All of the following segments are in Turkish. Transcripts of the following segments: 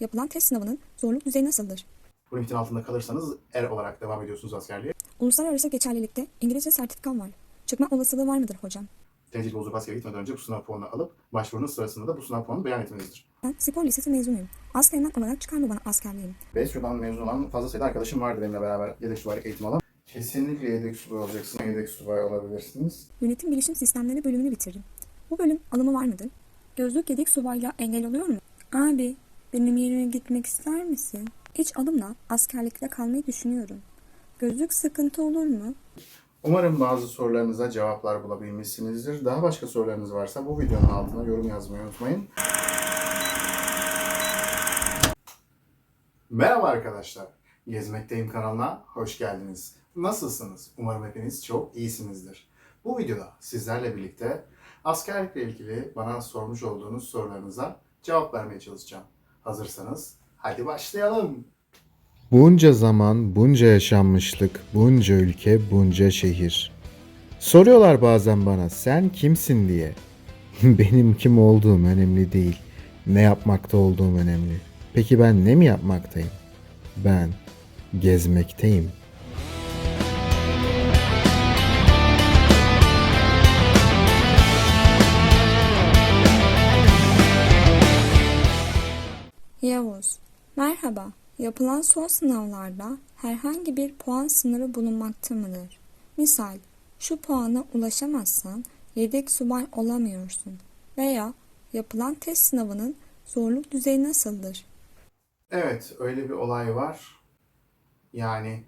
yapılan test sınavının zorluk düzeyi nasıldır? Bu limitin altında kalırsanız er olarak devam ediyorsunuz askerliğe. Uluslararası geçerlilikte İngilizce sertifikam var. Çıkma olasılığı var mıdır hocam? Tecil bozuk askere gitmeden önce bu sınav puanını alıp başvurunuz sırasında da bu sınav puanını beyan etmenizdir. Ben spor lisesi mezunuyum. Az teğmen olarak çıkar mı bana askerliğim? BESYO'dan mezun olan fazla sayıda arkadaşım vardı benimle beraber yedek subaylık eğitim alan. Kesinlikle yedek subay olacaksın, yedek subay olabilirsiniz. Yönetim bilişim sistemleri bölümünü bitirdim. Bu bölüm alımı var mıdır? Gözlük yedek subayla engel oluyor mu? Abi benim yerime gitmek ister misin? İç alımla askerlikte kalmayı düşünüyorum. Gözlük sıkıntı olur mu? Umarım bazı sorularınıza cevaplar bulabilmişsinizdir. Daha başka sorularınız varsa bu videonun altına yorum yazmayı unutmayın. Merhaba arkadaşlar. Gezmekteyim kanalına hoş geldiniz. Nasılsınız? Umarım hepiniz çok iyisinizdir. Bu videoda sizlerle birlikte askerlikle ilgili bana sormuş olduğunuz sorularınıza cevap vermeye çalışacağım. Hazırsanız hadi başlayalım. Bunca zaman, bunca yaşanmışlık, bunca ülke, bunca şehir. Soruyorlar bazen bana sen kimsin diye. Benim kim olduğum önemli değil. Ne yapmakta olduğum önemli. Peki ben ne mi yapmaktayım? Ben gezmekteyim. Yavuz, merhaba. Yapılan son sınavlarda herhangi bir puan sınırı bulunmakta mıdır? Misal, şu puana ulaşamazsan yedek subay olamıyorsun veya yapılan test sınavının zorluk düzeyi nasıldır? Evet, öyle bir olay var. Yani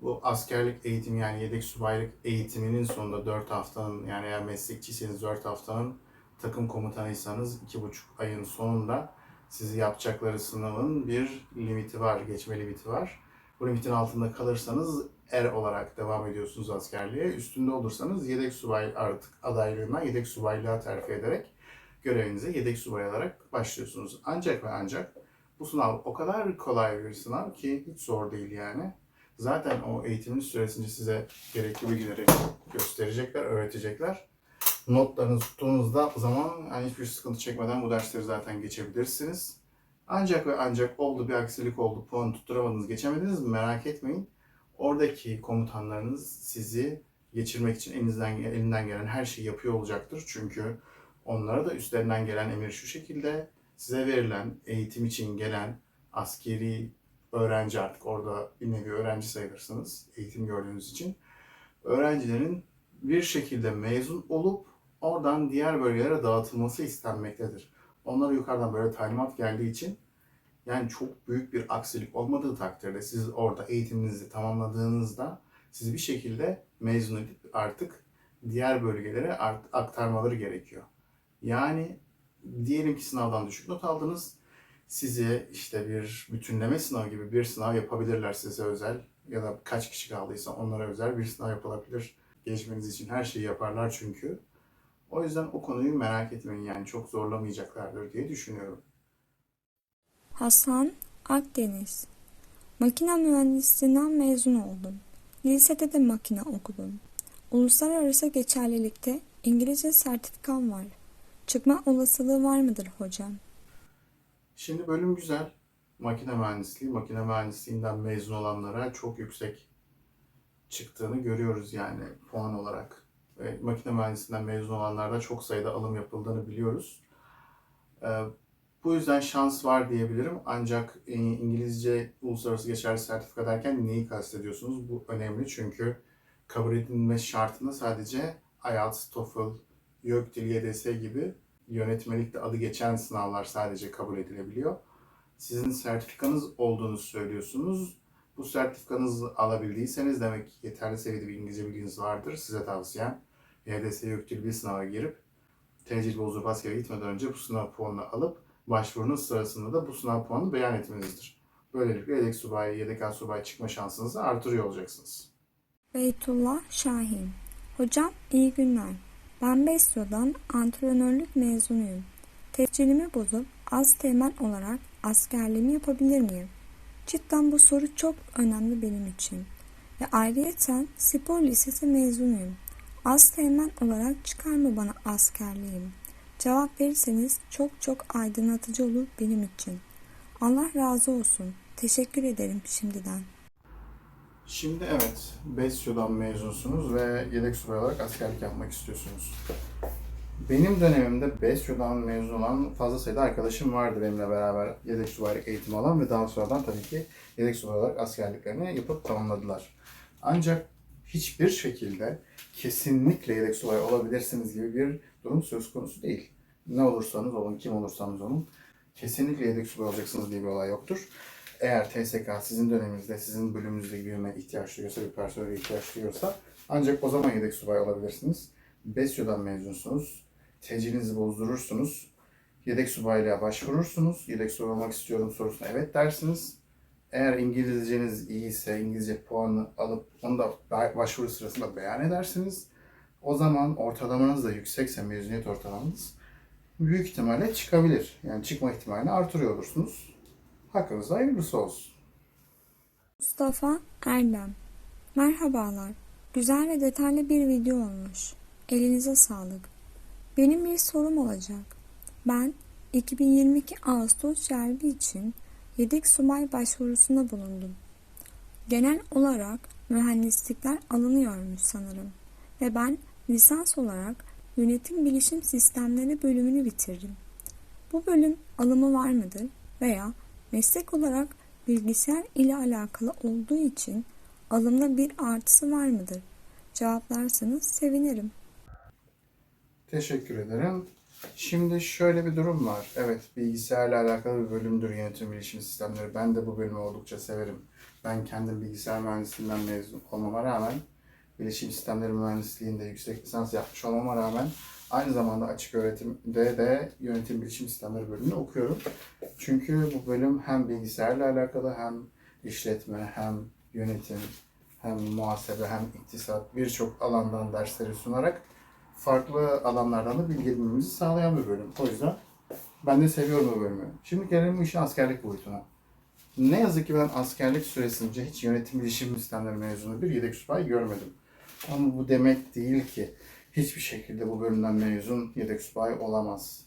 bu askerlik eğitimi yani yedek subaylık eğitiminin sonunda 4 haftanın yani eğer meslekçiyseniz 4 haftanın takım komutanıysanız 2,5 ayın sonunda sizi yapacakları sınavın bir limiti var, geçme limiti var. Bu limitin altında kalırsanız er olarak devam ediyorsunuz askerliğe. Üstünde olursanız yedek subay artık adaylığına yedek subaylığa terfi ederek görevinize yedek subay olarak başlıyorsunuz. Ancak ve ancak bu sınav o kadar kolay bir sınav ki hiç zor değil yani. Zaten o eğitimin süresince size gerekli bilgileri gösterecekler, öğretecekler. Notlarınızı tuttuğunuzda zaman yani hiçbir sıkıntı çekmeden bu dersleri zaten geçebilirsiniz. Ancak ve ancak oldu bir aksilik oldu, puan tutturamadınız, geçemediniz merak etmeyin. Oradaki komutanlarınız sizi geçirmek için elinizden, elinden gelen her şeyi yapıyor olacaktır. Çünkü onlara da üstlerinden gelen emir şu şekilde, size verilen eğitim için gelen askeri öğrenci artık orada bir nevi öğrenci sayılırsınız eğitim gördüğünüz için. Öğrencilerin bir şekilde mezun olup oradan diğer bölgelere dağıtılması istenmektedir. Onlara yukarıdan böyle talimat geldiği için yani çok büyük bir aksilik olmadığı takdirde siz orada eğitiminizi tamamladığınızda sizi bir şekilde mezun edip artık diğer bölgelere aktarmaları gerekiyor. Yani diyelim ki sınavdan düşük not aldınız. Size işte bir bütünleme sınavı gibi bir sınav yapabilirler size özel ya da kaç kişi kaldıysa onlara özel bir sınav yapılabilir. Geçmeniz için her şeyi yaparlar çünkü. O yüzden o konuyu merak etmeyin yani çok zorlamayacaklardır diye düşünüyorum. Hasan Akdeniz Makine mühendisliğinden mezun oldum. Lisede de makine okudum. Uluslararası geçerlilikte İngilizce sertifikam var. Çıkma olasılığı var mıdır hocam? Şimdi bölüm güzel. Makine mühendisliği, makine mühendisliğinden mezun olanlara çok yüksek çıktığını görüyoruz yani puan olarak. Ve makine mühendisliğinden mezun olanlarda çok sayıda alım yapıldığını biliyoruz. Ee, bu yüzden şans var diyebilirim. Ancak e, İngilizce uluslararası geçerli sertifika derken neyi kastediyorsunuz? Bu önemli çünkü kabul edilme şartında sadece IELTS, TOEFL, YÖKDİL, YDS gibi yönetmelikte adı geçen sınavlar sadece kabul edilebiliyor. Sizin sertifikanız olduğunu söylüyorsunuz. Bu sertifikanızı alabildiyseniz demek ki yeterli seviyede bir İngilizce bilginiz vardır. Size tavsiyem YDS YÖKDİL bir sınava girip tecil bozup askere gitmeden önce bu sınav puanını alıp başvurunuz sırasında da bu sınav puanını beyan etmenizdir. Böylelikle yedek subay, yedek asubay çıkma şansınızı artırıyor olacaksınız. Beytullah Şahin Hocam iyi günler. Ben Besyo'dan antrenörlük mezunuyum. Tescilimi bozup az teğmen olarak askerliğimi yapabilir miyim? Cidden bu soru çok önemli benim için. Ve ayrıyeten spor lisesi mezunuyum. Az teğmen olarak çıkar mı bana askerliğim? Cevap verirseniz çok çok aydınlatıcı olur benim için. Allah razı olsun. Teşekkür ederim şimdiden. Şimdi evet, Besyo'dan mezunsunuz ve yedek subay olarak askerlik yapmak istiyorsunuz. Benim dönemimde Besyo'dan mezun olan fazla sayıda arkadaşım vardı benimle beraber yedek subaylık eğitimi alan ve daha sonradan tabii ki yedek subay olarak askerliklerini yapıp tamamladılar. Ancak hiçbir şekilde kesinlikle yedek subay olabilirsiniz gibi bir durum söz konusu değil. Ne olursanız olun, kim olursanız olun kesinlikle yedek subay olacaksınız diye bir olay yoktur. Eğer TSK sizin döneminizde, sizin bölümünüzde birine ihtiyaç duyuyorsa, bir personele ihtiyaç duyuyorsa ancak o zaman yedek subay olabilirsiniz. BESYO'dan mezunsunuz. Tecilinizi bozdurursunuz. Yedek subaylığa başvurursunuz. Yedek subay olmak istiyorum sorusuna evet dersiniz. Eğer İngilizceniz iyiyse İngilizce puanı alıp onu da başvuru sırasında beyan edersiniz. O zaman ortalamanız da yüksekse mezuniyet ortalamanız büyük ihtimalle çıkabilir. Yani çıkma ihtimalini artırıyor olursunuz. Hakkınızda hayırlısı olsun. Mustafa Erdem Merhabalar. Güzel ve detaylı bir video olmuş. Elinize sağlık. Benim bir sorum olacak. Ben 2022 Ağustos celbi için yedek subay başvurusunda bulundum. Genel olarak mühendislikler alınıyormuş sanırım. Ve ben lisans olarak yönetim bilişim sistemleri bölümünü bitirdim. Bu bölüm alımı var mıdır veya meslek olarak bilgisayar ile alakalı olduğu için alımda bir artısı var mıdır? Cevaplarsanız sevinirim. Teşekkür ederim. Şimdi şöyle bir durum var. Evet, bilgisayarla alakalı bir bölümdür yönetim bilişim sistemleri. Ben de bu bölümü oldukça severim. Ben kendim bilgisayar mühendisliğinden mezun olmama rağmen, bilişim sistemleri mühendisliğinde yüksek lisans yapmış olmama rağmen aynı zamanda açık öğretimde de yönetim bilişim sistemleri bölümünü okuyorum. Çünkü bu bölüm hem bilgisayarla alakalı hem işletme hem yönetim hem muhasebe hem iktisat birçok alandan dersleri sunarak farklı alanlardan da bilgi edinmemizi sağlayan bir bölüm. O yüzden ben de seviyorum bu bölümü. Şimdi gelelim bu işin askerlik boyutuna. Ne yazık ki ben askerlik süresince hiç yönetim bilişim sistemleri mezunu bir yedek subay görmedim. Ama bu demek değil ki hiçbir şekilde bu bölümden mezun yedek subay olamaz.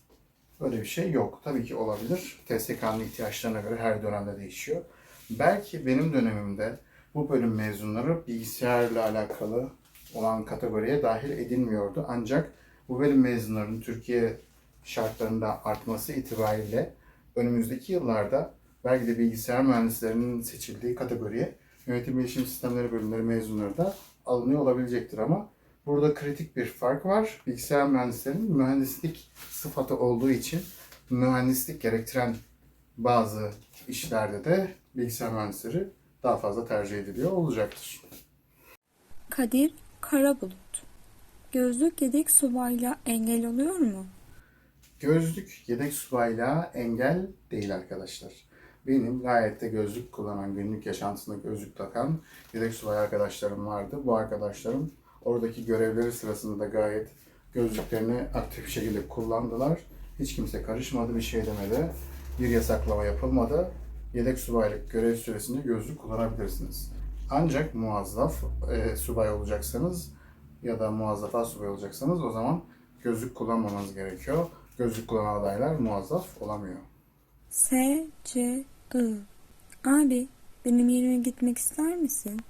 Öyle bir şey yok. Tabii ki olabilir. TSK'nın ihtiyaçlarına göre her dönemde değişiyor. Belki benim dönemimde bu bölüm mezunları bilgisayarla alakalı olan kategoriye dahil edilmiyordu. Ancak bu bölüm mezunlarının Türkiye şartlarında artması itibariyle önümüzdeki yıllarda belki de bilgisayar mühendislerinin seçildiği kategoriye yönetim bilişim sistemleri bölümleri mezunları da alınıyor olabilecektir ama burada kritik bir fark var. Bilgisayar mühendislerinin mühendislik sıfatı olduğu için mühendislik gerektiren bazı işlerde de bilgisayar mühendisleri daha fazla tercih ediliyor olacaktır. Kadir Karabulut Gözlük yedek subayla engel oluyor mu? Gözlük yedek subayla engel değil arkadaşlar. Benim gayet de gözlük kullanan, günlük yaşantısında gözlük takan yedek subay arkadaşlarım vardı. Bu arkadaşlarım oradaki görevleri sırasında da gayet gözlüklerini aktif bir şekilde kullandılar. Hiç kimse karışmadı, bir şey demedi. Bir yasaklama yapılmadı. Yedek subaylık görev süresince gözlük kullanabilirsiniz. Ancak muazzaf e, subay olacaksanız ya da muazzafa subay olacaksanız o zaman gözlük kullanmamanız gerekiyor. Gözlük kullanan adaylar muazzaf olamıyor. S C I Abi benim yerime gitmek ister misin?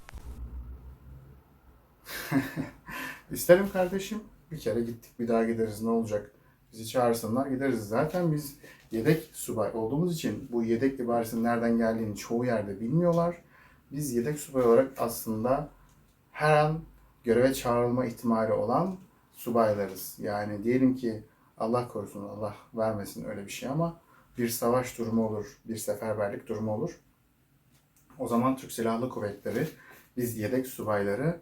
İsterim kardeşim. Bir kere gittik bir daha gideriz ne olacak? Bizi çağırsınlar gideriz. Zaten biz yedek subay olduğumuz için bu yedek ibaresinin nereden geldiğini çoğu yerde bilmiyorlar. Biz yedek subay olarak aslında her an göreve çağrılma ihtimali olan subaylarız. Yani diyelim ki Allah korusun Allah vermesin öyle bir şey ama bir savaş durumu olur, bir seferberlik durumu olur. O zaman Türk Silahlı Kuvvetleri biz yedek subayları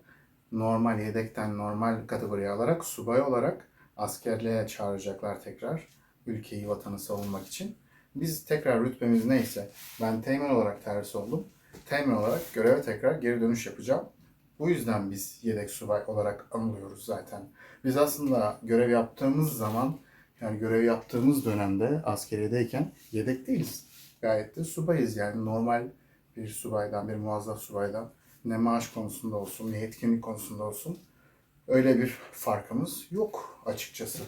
normal yedekten normal kategoriye alarak subay olarak askerliğe çağıracaklar tekrar ülkeyi vatanı savunmak için. Biz tekrar rütbemiz neyse ben teğmen olarak terhis oldum. Teğmen olarak göreve tekrar geri dönüş yapacağım. Bu yüzden biz yedek subay olarak anılıyoruz zaten. Biz aslında görev yaptığımız zaman yani görev yaptığımız dönemde askeriyedeyken yedek değiliz. Gayet de subayız yani normal bir subaydan, bir muazzaf subaydan ne maaş konusunda olsun, ne yetkinlik konusunda olsun öyle bir farkımız yok açıkçası.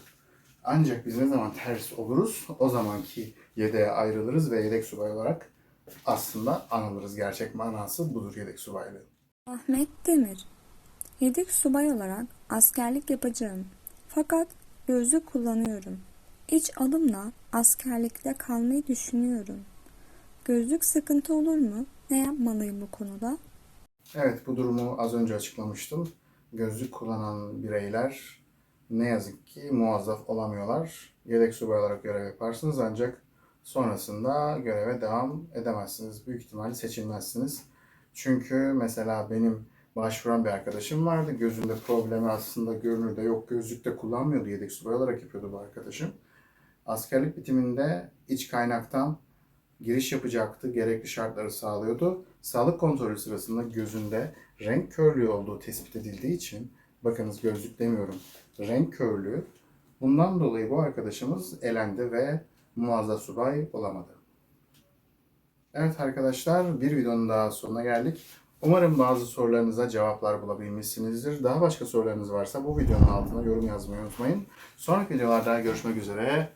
Ancak biz ne zaman ters oluruz o zamanki yedeğe ayrılırız ve yedek subay olarak aslında anılırız. Gerçek manası budur yedek subaylığın. Ahmet Demir Yedek subay olarak askerlik yapacağım. Fakat gözlük kullanıyorum. İç adımla askerlikte kalmayı düşünüyorum. Gözlük sıkıntı olur mu? Ne yapmalıyım bu konuda? Evet bu durumu az önce açıklamıştım. Gözlük kullanan bireyler ne yazık ki muazzaf olamıyorlar. Yedek subay olarak görev yaparsınız ancak sonrasında göreve devam edemezsiniz. Büyük ihtimalle seçilmezsiniz. Çünkü mesela benim başvuran bir arkadaşım vardı. Gözünde problemi aslında görünürde yok. Gözlükte kullanmıyordu. Yedek subay olarak yapıyordu bu arkadaşım. Askerlik bitiminde iç kaynaktan giriş yapacaktı. Gerekli şartları sağlıyordu. Sağlık kontrolü sırasında gözünde renk körlüğü olduğu tespit edildiği için bakınız gözlük demiyorum. Renk körlüğü. Bundan dolayı bu arkadaşımız elendi ve muazzaf subay olamadı. Evet arkadaşlar bir videonun daha sonuna geldik. Umarım bazı sorularınıza cevaplar bulabilmişsinizdir. Daha başka sorularınız varsa bu videonun altına yorum yazmayı unutmayın. Sonraki videolarda görüşmek üzere.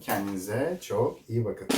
Kendinize çok iyi bakın.